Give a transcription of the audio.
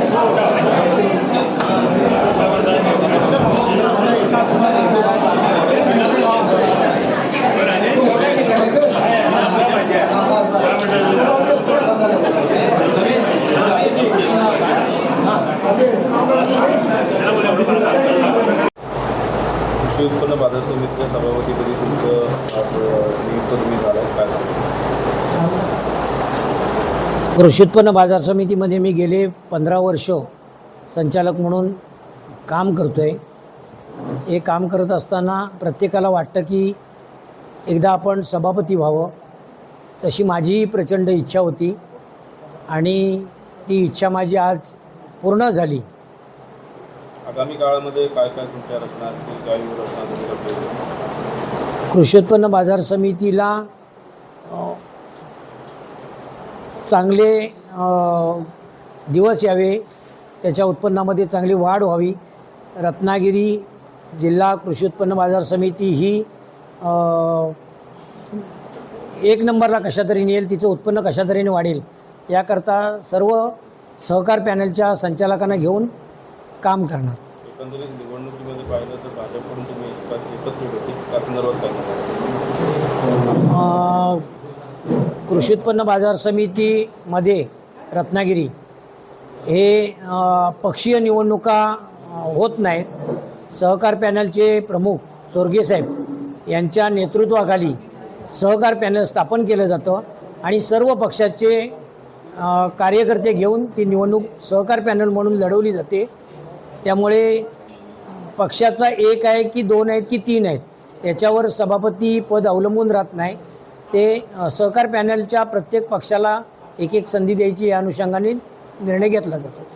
Let's go. कृषी उत्पन्न बाजार समितीच्या सभापतीपदी तुमचं आज नियुक्त तुम्ही झालं काय सांगा कृषी उत्पन्न बाजार समितीमध्ये मी गेले पंधरा वर्ष संचालक म्हणून काम करतो आहे हे काम करत असताना प्रत्येकाला वाटतं की एकदा आपण सभापती व्हावं. तशी माझी प्रचंड इच्छा होती आणि ती इच्छा माझी आज पूर्ण झाली. आगामी काळामध्ये काय काय तुमच्या रचना असतील काय रचना तुम्ही कृषी उत्पन्न बाजार समितीला चांगले दिवस यावे त्याच्या उत्पन्नामध्ये चांगली वाढ व्हावी. रत्नागिरी जिल्हा कृषी उत्पन्न बाजार समिती ही एक नंबरला कशा तऱ्हेने येईल तिचं उत्पन्न कशा तऱ्हेने वाढेल याकरता सर्व सहकार पॅनलच्या संचालकांना घेऊन काम करणार. एकंदरीत निवडणुकीमध्ये पाहिलं तर भाजपकडून तुम्ही एकच एकच सीट होती. त्या संदर्भात काय सांगा अ, कृषी उत्पन्न बाजार समितीमध्ये रत्नागिरी हे पक्षीय निवडणुका होत नाहीत. सहकार पॅनलचे प्रमुख चोरगे साहेब यांच्या नेतृत्वाखाली सहकार पॅनल स्थापन केलं जातं आणि सर्व पक्षाचे कार्यकर्ते घेऊन ती निवडणूक सहकार पॅनल म्हणून लढवली जाते. त्यामुळे पक्षाचा एक आहे की दोन आहेत की तीन आहेत त्याच्यावर सभापती पद अवलंबून राहत नाही. ते सहकार पॅनलच्या प्रत्येक पक्षाला एक एक संधी द्यायची या अनुषंगाने निर्णय घेतला जातो.